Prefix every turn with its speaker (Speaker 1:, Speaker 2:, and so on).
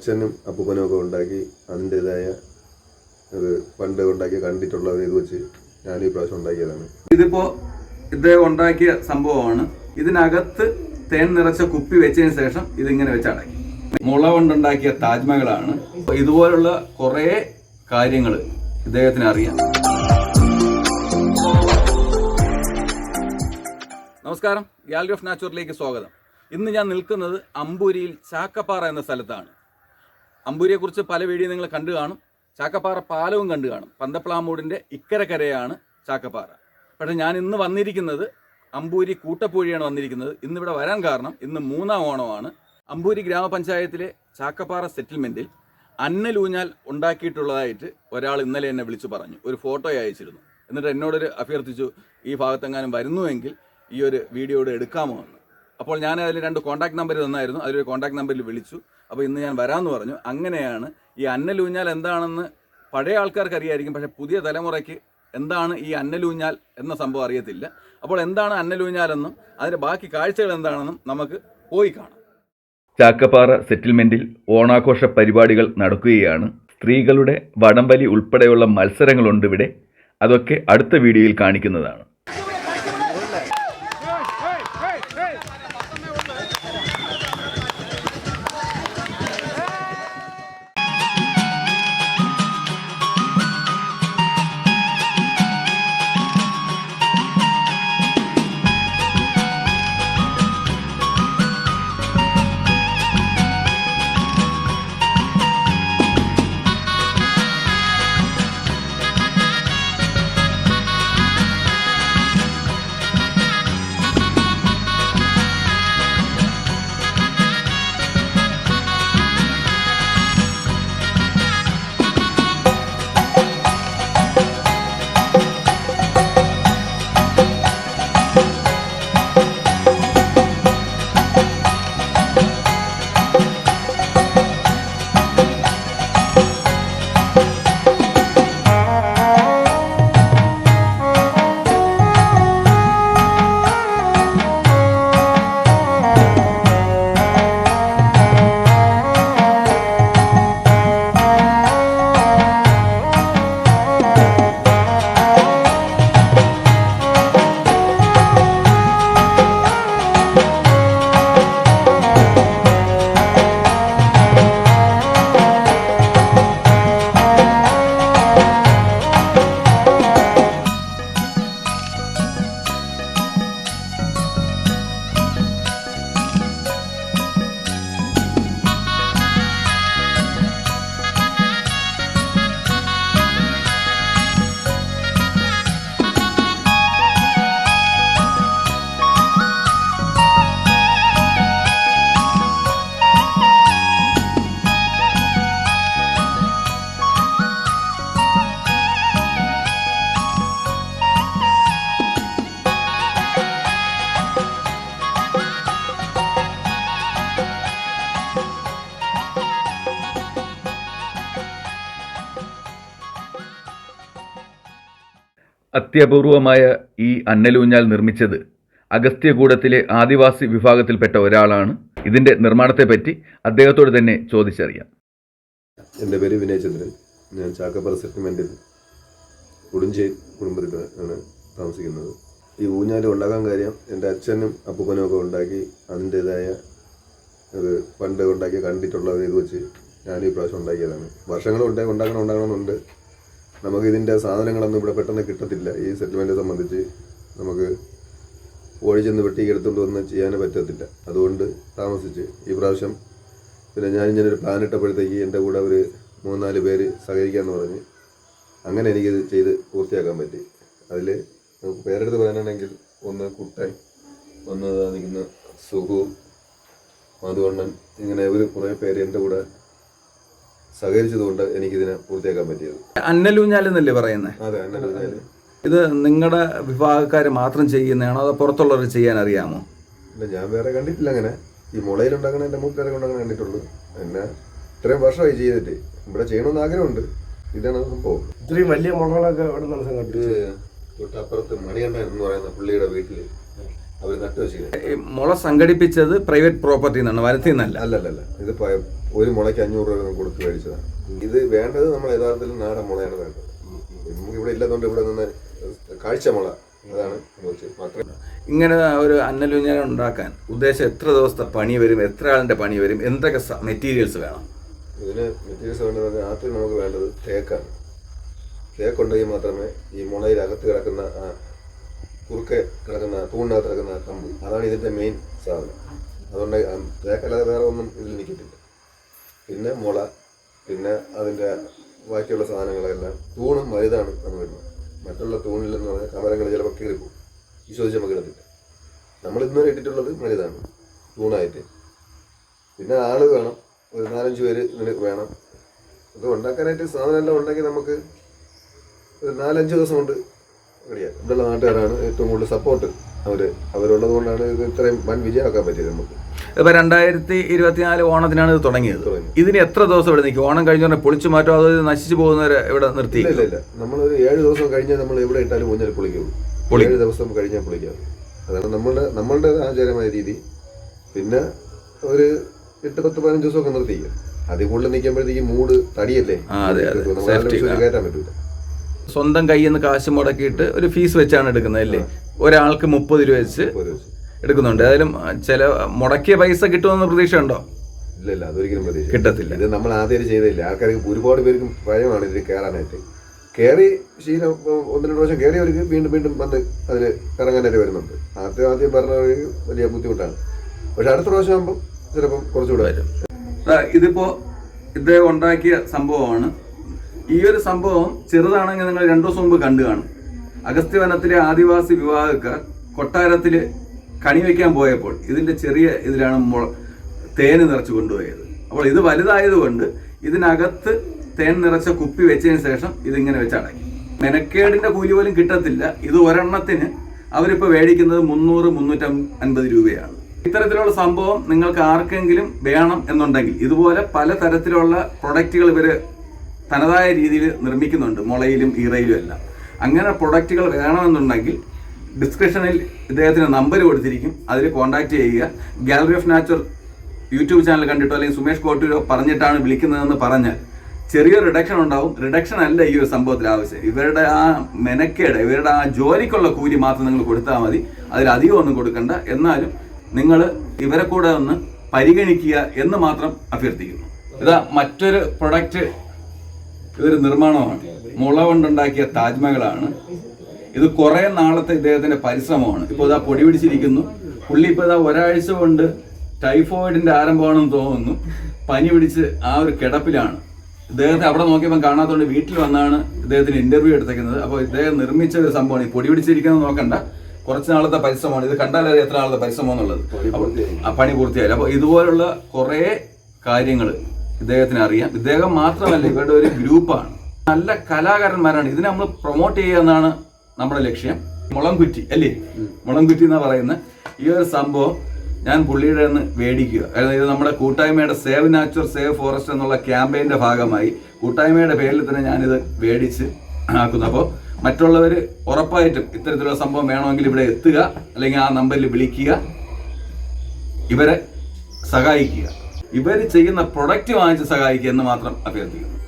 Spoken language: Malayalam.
Speaker 1: അച്ഛനും അപ്പൂപ്പനും ഒക്കെ ഉണ്ടാക്കി അതിന്റെതായ അത് പണ്ട് ഉണ്ടാക്കി കണ്ടിട്ടുള്ള ഒരു ഇത് വെച്ച് ഞാൻ ഈ പ്രാവശ്യം ഉണ്ടാക്കിയതാണ്.
Speaker 2: ഇതിപ്പോ ഇദ്ദേഹം ഉണ്ടാക്കിയ സംഭവമാണ്. ഇതിനകത്ത് തേൻ നിറച്ച കുപ്പി വെച്ചതിന് ശേഷം ഇതിങ്ങനെ വെച്ച് അടക്കി. മുള കൊണ്ടുണ്ടാക്കിയ താജ്മഹലാണ്. ഇതുപോലുള്ള കുറേ കാര്യങ്ങൾ ഇദ്ദേഹത്തിന് അറിയാം. നമസ്കാരം. ഗാലറി ഓഫ് നാച്ചുറലിലേക്ക് സ്വാഗതം. ഇന്ന് ഞാൻ നിൽക്കുന്നത് അമ്പൂരിയിൽ ചാക്കപ്പാറ എന്ന സ്ഥലത്താണ്. അമ്പൂരിയെക്കുറിച്ച് പല വീഡിയോ നിങ്ങൾ കണ്ടു കാണും. ചാക്കപ്പാറ പാലവും കണ്ടു കാണും. പന്തപ്ലാമൂടിന്റെ ഇക്കരക്കരയാണ് ചാക്കപ്പാറ. പക്ഷേ ഞാൻ ഇന്ന് വന്നിരിക്കുന്നത് അമ്പൂരി കൂട്ടപ്പൂഴിയാണ് വന്നിരിക്കുന്നത്. ഇന്നിവിടെ വരാൻ കാരണം ഇന്ന് മൂന്നാം ഓണമാണ്. അമ്പൂരി ഗ്രാമപഞ്ചായത്തിലെ ചാക്കപ്പാറ സെറ്റിൽമെന്റിൽ അന്നലൂഞ്ഞാൽ ഉണ്ടാക്കിയിട്ടുള്ളതായിട്ട് ഒരാൾ ഇന്നലെ എന്നെ വിളിച്ചു പറഞ്ഞു. ഒരു ഫോട്ടോ അയച്ചിരുന്നു. എന്നിട്ട് എന്നോടൊരു അഭ്യർത്ഥിച്ചു ഈ ഭാഗത്തെങ്ങാനും വരുന്നുവെങ്കിൽ ഈ ഒരു വീഡിയോയുടെ എടുക്കാമോ? എന്ന്. അപ്പോൾ ഞാൻ അതിൽ രണ്ട് കോൺടാക്ട് നമ്പർ തന്നായിരുന്നു. അതിലൊരു കോൺടാക്ട് നമ്പറിൽ വിളിച്ചു. അപ്പോൾ ഇന്ന് ഞാൻ വരാമെന്ന് പറഞ്ഞു. അങ്ങനെയാണ് ഈ അന്നലൂഞ്ഞാൽ എന്താണെന്ന് പഴയ ആൾക്കാർക്ക് അറിയായിരിക്കും പക്ഷേ പുതിയ തലമുറയ്ക്ക് എന്താണ് ഈ അന്നലൂഞ്ഞാൽ എന്ന സംഭവം അറിയത്തില്ല. അപ്പോൾ എന്താണ് അന്നലൂഞ്ഞാലെന്നും അതിന്റെ ബാക്കി കാഴ്ചകൾ എന്താണെന്നും നമുക്ക് പോയി കാണാം.
Speaker 3: ചാക്കപ്പാറ സെറ്റിൽമെന്റിൽ ഓണാഘോഷ പരിപാടികൾ നടക്കുകയാണ്. സ്ത്രീകളുടെ വടംവലി ഉൾപ്പെടെയുള്ള മത്സരങ്ങളുണ്ട് ഇവിടെ. അതൊക്കെ അടുത്ത വീഡിയോയിൽ കാണിക്കുന്നതാണ്. അത്യപൂർവമായ ഈ അന്നലൂഞ്ഞാൽ നിർമ്മിച്ചത് അഗസ്ത്യകൂടത്തിലെ ആദിവാസി വിഭാഗത്തിൽപ്പെട്ട ഒരാളാണ്. ഇതിന്റെ നിർമ്മാണത്തെപ്പറ്റി അദ്ദേഹത്തോട് തന്നെ ചോദിച്ചറിയാം.
Speaker 1: എന്റെ പേര് വിനയചന്ദ്രൻ. ഞാൻ ചാക്കപ്പറ സെറ്റിൽമെന്റിൽ ഉടുഞ്ചേ കുടുംബത്തിൽ ആണ് താമസിക്കുന്നത്. ഈ ഊഞ്ഞാൽ ഉണ്ടാക്കാൻ കാര്യം എന്റെ അച്ഛനും അപ്പൂപ്പനും ഒക്കെ ഉണ്ടാക്കി അതിന്റെതായ അത് പണ്ട് ഉണ്ടാക്കി കണ്ടിട്ടുള്ള ഒരു ഇത് വെച്ച് ഞാൻ ഈ പ്രാവശ്യം ഉണ്ടാക്കിയതാണ്. വർഷങ്ങൾ ഉണ്ടാക്കി ഉണ്ടാക്കണം ഉണ്ടാക്കണമെന്നുണ്ട്. നമുക്ക് ഇതിന്റെ സാധനങ്ങളൊന്നും ഇവിടെ പെട്ടെന്ന് കിട്ടത്തില്ല. ഈ സെറ്റിൽമെന്റ് സംബന്ധിച്ച് നമുക്ക് ഓടി ചെന്ന് വെട്ടി എടുത്തുകൊണ്ട് വന്ന് ചെയ്യാൻ പറ്റത്തില്ല. അതുകൊണ്ട് താമസിച്ച് ഈ പ്രാവശ്യം പിന്നെ ഞാൻ ഇങ്ങനെ ഒരു പ്ലാൻ ഇട്ടപ്പോഴത്തേക്ക് എന്റെ കൂടെ ഒരു മൂന്നാൽ പേര് സഹകരിക്കാമെന്ന് പറഞ്ഞ് അങ്ങനെ എനിക്കിത് ചെയ്ത് പൂർത്തിയാക്കാൻ പറ്റി. അതിൽ പേരെടുത്ത് പറയാനാണെങ്കിൽ ഒന്ന് കുട്ടൻ ഒന്ന് നിൽക്കുന്ന സുഹു മധുവണ്ണൻ ഇങ്ങനെ ഒരു കുറേ പേര് എന്റെ കൂടെ സഹകരിച്ചതുകൊണ്ട് എനിക്കിതിനെ പൂർത്തിയാക്കാൻ പറ്റിയത്.
Speaker 2: അന്നലൂഞ്ഞാൽ എന്നല്ലേ പറയുന്നത്
Speaker 1: അതെ അങ്ങനെ
Speaker 2: ഇത് നിങ്ങളുടെ വിഭാഗക്കാർ മാത്രം ചെയ്യുന്നതാണോ അതോ പുറത്തുള്ളവർ ചെയ്യാൻ അറിയാമോ?
Speaker 1: ഇല്ല ഞാൻ വേറെ കണ്ടിട്ടില്ല അങ്ങനെ. ഈ മുളയിൽ ഉണ്ടാക്കണ എന്റെ മൂപ്പേരെ കൊണ്ടങ്ങനെ കണ്ടിട്ടുള്ളൂ. എന്നെ ഇത്രയും വർഷമായി ചെയ്തിട്ട്. ഇവിടെ ചെയ്യണമെന്ന് ആഗ്രഹമുണ്ട്. ഇതാണ് സംഭവം.
Speaker 4: ഇത്രയും വലിയ മുളകളൊക്കെ ഇവിടെ നിന്ന് സംഘടിപ്പിച്ചു.
Speaker 1: തൊട്ടപ്പുറത്ത് മണികണ്ഠൻ എന്ന് പറയുന്ന പുള്ളിയുടെ വീട്ടിൽ അവർ
Speaker 2: ഈ മുള സംഘടിപ്പിച്ചത് പ്രൈവറ്റ് പ്രോപ്പർട്ടി എന്നാണ് വരത്തി നിന്നല്ല.
Speaker 1: അല്ലല്ലല്ല. ഇത് പ- ഒരു മുളയ്ക്ക് അഞ്ഞൂറ് രൂപ കൊടുത്ത് മേടിച്ചതാണ്. ഇത് വേണ്ടത് നമ്മൾ യഥാർത്ഥത്തിൽ നാടൻ മുളയാണ് വേണ്ടത്. നമുക്ക് ഇവിടെ ഇല്ലാത്തതുകൊണ്ട് ഇവിടെ നിന്ന് കാഴ്ച മുള അതാണ് മാത്രമേ
Speaker 2: ഇങ്ങനെ ഒരു അന്നലുഞ്ഞാനം ഉണ്ടാക്കാൻ ഉദ്ദേശം എത്ര ദിവസത്തെ പണി വരും എത്ര ആളിന്റെ പണി വരും എന്തൊക്കെ മെറ്റീരിയൽസ് വേണം?
Speaker 1: ഇതിന് മെറ്റീരിയൽസ് വേണ്ടത് ആദ്യം നമുക്ക് വേണ്ടത് തേക്കാണ്. തേക്കുണ്ടെങ്കിൽ മാത്രമേ ഈ മുളയിൽ അകത്ത് കിടക്കുന്ന ആ കുറുക്കെ കിടക്കുന്ന തൂണിനകത്ത് കിടക്കുന്ന കമ്പ്. അതാണ് ഇതിന്റെ മെയിൻ സാധനം. അതുകൊണ്ട് തേക്കല്ലാതെ വേറെ ഒന്നും ഇതിൽ നിൽക്കത്തില്ല. പിന്നെ മുള പിന്നെ അതിന്റെ ബാക്കിയുള്ള സാധനങ്ങളെല്ലാം തൂണും വലുതാണ് നമ്മൾ വരുന്നത്. മറ്റുള്ള തൂണിലെന്ന് പറഞ്ഞാൽ കമരങ്ങൾ ചിലപ്പോൾ കീറിപ്പോകും. വിശ്വസിച്ച് നമുക്ക് ഇടത്തില്ല നമ്മൾ ഇന്നുവരെ ഇട്ടിട്ടുള്ളത് വലുതാണ് തൂണായിട്ട്. പിന്നെ ആൾ വേണം. ഒരു നാലഞ്ച് പേര് ഇതിന് വേണം. ഇത് ഉണ്ടാക്കാനായിട്ട് സാധനം എല്ലാം ഉണ്ടാക്കി നമുക്ക് ഒരു നാലഞ്ച് ദിവസം കൊണ്ട് ഇവിടെയുള്ള നാട്ടുകാരാണ് ഏറ്റവും കൂടുതൽ സപ്പോർട്ട് അവർ. അവരുള്ളത് കൊണ്ടാണ് ഇത് ഇത്രയും വൻ വിജയമാക്കാൻ പറ്റിയത് നമുക്ക്.
Speaker 2: ഇപ്പൊ രണ്ടായിരത്തി ഇരുപത്തിനാല് ഓണത്തിനാണ് ഇത് തുടങ്ങിയത്.
Speaker 1: തുടങ്ങി.
Speaker 2: ഇതിന് എത്ര ദിവസം ഇവിടെ നിൽക്കും? ഓണം കഴിഞ്ഞ പൊളിച്ചു മാറ്റോ അതോ നശിച്ചു പോകുന്നവരെ ഇവിടെ നിർത്തി?
Speaker 1: ഇല്ല ഇല്ല നമ്മൾ ഏഴ് ദിവസം കഴിഞ്ഞാൽ നമ്മൾ എവിടെ ഇട്ടാലും ഊഞ്ഞാൽ പൊളിക്കുള്ളൂ ഏഴ് ദിവസം കഴിഞ്ഞാൽ പൊളിക്കാം. അതാണ് നമ്മളുടെ നമ്മളുടെ ആചാരമായ രീതി. പിന്നെ ഒരു എട്ട് പത്ത് പതിനഞ്ച് ദിവസമൊക്കെ നിർത്തിക്കും. അതിൽ കൂടുതൽ നിൽക്കുമ്പോഴത്തേക്ക് മൂട് തടിയല്ലേ? കയറ്റാൻ പറ്റൂല.
Speaker 2: സ്വന്തം കയ്യിൽ നിന്ന് കാശ് മുടക്കിയിട്ട് ഒരു ഫീസ് വെച്ചാണ് എടുക്കുന്നത് അല്ലേ? ഒരാൾക്ക് മുപ്പത് രൂപ വെച്ച് എടുക്കുന്നുണ്ട്. ഏതായാലും ചില മുടക്കിയ പൈസ കിട്ടുമെന്ന് പ്രതീക്ഷ ഉണ്ടോ
Speaker 1: ഇല്ല ഇല്ല അതൊരിക്കലും പ്രതീക്ഷ
Speaker 2: കിട്ടത്തില്ല.
Speaker 1: ഇത് നമ്മൾ ആദ്യം ചെയ്തില്ല. ആൾക്കാർക്ക് ഒരുപാട് പേർക്ക് ഭയമാണ് ഇതിൽ കയറാനായിട്ട് കയറി ശീലം ഒന്ന് രണ്ട് പ്രാവശ്യം കയറിയവർക്ക് വീണ്ടും വീണ്ടും വന്ന് അതിൽ ഇറങ്ങാനായിട്ട് വരുന്നുണ്ട്. ആദ്യം ആദ്യം പറഞ്ഞവർക്ക് വലിയ ബുദ്ധിമുട്ടാണ്. പക്ഷെ അടുത്ത പ്രാവശ്യം ആകുമ്പോൾ ചിലപ്പം കുറച്ചുകൂടെ വരും.
Speaker 2: ഇതിപ്പോ ഇദ്ദേഹം ഉണ്ടാക്കിയ സംഭവമാണ് ഈ ഒരു സംഭവം ചെറുതാണെങ്കിൽ നിങ്ങൾ രണ്ടു ദിവസം മുമ്പ് കണ്ടു കാണും. അഗസ്ത്യവനത്തിലെ ആദിവാസി വിവാഹക്കാർ കൊട്ടാരത്തിൽ കണി വെക്കാൻ പോയപ്പോൾ ഇതിന്റെ ചെറിയ ഇതിലാണ് മുള- തേന് നിറച്ച് കൊണ്ടുപോയത്. അപ്പോൾ ഇത് വലുതായതുകൊണ്ട് ഇതിനകത്ത് തേൻ നിറച്ച കുപ്പി വെച്ചതിന് ശേഷം ഇതിങ്ങനെ വെച്ച് അടക്കി. മെനക്കേടിന്റെ കൂലി പോലും കിട്ടത്തില്ല. ഇത് ഒരെണ്ണത്തിന് അവരിപ്പോൾ മേടിക്കുന്നത് മുന്നൂറ് മുന്നൂറ്റി അൻപത് രൂപയാണ്. ഇത്തരത്തിലുള്ള സംഭവം നിങ്ങൾക്ക് ആർക്കെങ്കിലും വേണം എന്നുണ്ടെങ്കിൽ ഇതുപോലെ പല തരത്തിലുള്ള പ്രൊഡക്റ്റുകൾ ഇവർ തനതായ രീതിയിൽ നിർമ്മിക്കുന്നുണ്ട് മുളയിലും ഈറയിലും എല്ലാം. അങ്ങനെ പ്രൊഡക്റ്റുകൾ വേണമെന്നുണ്ടെങ്കിൽ ഡിസ്ക്രിപ്ഷനിൽ ഇദ്ദേഹത്തിന് നമ്പർ കൊടുത്തിരിക്കും അതിൽ കോൺടാക്ട് ചെയ്യുക. Gallery of natural YouTube channel കണ്ടിട്ടോ അല്ലെങ്കിൽ സുമേഷ് കോട്ടൂരോ പറഞ്ഞിട്ടാണ് വിളിക്കുന്നതെന്ന് പറഞ്ഞാൽ ചെറിയ റിഡക്ഷൻ ഉണ്ടാവും. റിഡക്ഷൻ അല്ല ഈ ഒരു സംഭവത്തിൽ ആവശ്യം. ഇവരുടെ ആ മെനക്കേട് ഇവരുടെ ആ ജോലിക്കുള്ള കൂലി മാത്രം നിങ്ങൾ കൊടുത്താൽ മതി. അതിലധികം ഒന്നും കൊടുക്കണ്ട. എന്നാലും നിങ്ങൾ ഇവരെ കൂടെ ഒന്ന് പരിഗണിക്കുക എന്ന് മാത്രം അഭ്യർത്ഥിക്കുന്നു. ഇതാ മറ്റൊരു പ്രൊഡക്റ്റ് ഇതൊരു നിർമ്മാണമാണ്. മുള കൊണ്ടുണ്ടാക്കിയ താജ്മഹലാണ്. ഇത് കുറെ നാളത്തെ ഇദ്ദേഹത്തിന്റെ പരിശ്രമമാണ്. ഇപ്പോൾ ഇതാ പൊടി പിടിച്ചിരിക്കുന്നു. പുള്ളി ഇപ്പോൾ ഇതാ ഒരാഴ്ച കൊണ്ട് ടൈഫോയിഡിന്റെ ആരംഭമാണെന്ന് തോന്നുന്നു. പനി പിടിച്ച് ആ ഒരു കിടപ്പിലാണ്. ഇദ്ദേഹത്തെ അവിടെ നോക്കിയപ്പോൾ കാണാത്തതുകൊണ്ട് വീട്ടിൽ വന്നാണ് ഇദ്ദേഹത്തിന് ഇന്റർവ്യൂ എടുത്തേക്കുന്നത്. അപ്പോൾ ഇദ്ദേഹം നിർമ്മിച്ച ഒരു സംഭവമാണ്. ഈ പൊടി പിടിച്ചിരിക്കുന്നത് നോക്കണ്ട. കുറച്ച് നാളത്തെ പരിശ്രമമാണ്. ഇത് കണ്ടാലേ എത്ര നാളത്തെ പരിശ്രമം എന്നുള്ളത് ആ പണി പൂർത്തിയായി. അപ്പോൾ ഇതുപോലുള്ള കുറേ കാര്യങ്ങൾ ഇദ്ദേഹത്തിന് അറിയാം ഇദ്ദേഹം മാത്രമല്ല ഇവരുടെ ഒരു ഗ്രൂപ്പാണ്. നല്ല കലാകാരന്മാരാണ്. ഇതിനെ നമ്മൾ പ്രൊമോട്ട് ചെയ്യുക എന്നാണ് നമ്മുടെ ലക്ഷ്യം. മുളംകുറ്റി അല്ലേ? മുളംകുറ്റി എന്ന് പറയുന്ന ഈ ഒരു സംഭവം ഞാൻ പുള്ളിയുടെ നിന്ന് മേടിക്കുക. അതായത് ഇത് നമ്മുടെ കൂട്ടായ്മയുടെ സേവ് നാച്ചുർ സേവ് ഫോറസ്റ്റ് എന്നുള്ള ക്യാമ്പയിന്റെ ഭാഗമായി കൂട്ടായ്മയുടെ പേരിൽ തന്നെ ഞാനിത് മേടിച്ച് ആക്കുന്നു. അപ്പോൾ മറ്റുള്ളവർ ഉറപ്പായിട്ടും ഇത്തരത്തിലുള്ള സംഭവം വേണമെങ്കിൽ ഇവിടെ എത്തുക അല്ലെങ്കിൽ ആ നമ്പറിൽ വിളിക്കുക ഇവരെ സഹായിക്കുക. ഇവർ ചെയ്യുന്ന പ്രൊഡക്റ്റ് വാങ്ങിച്ച് സഹായിക്കുക എന്ന് മാത്രം അഭ്യർത്ഥിക്കുന്നു.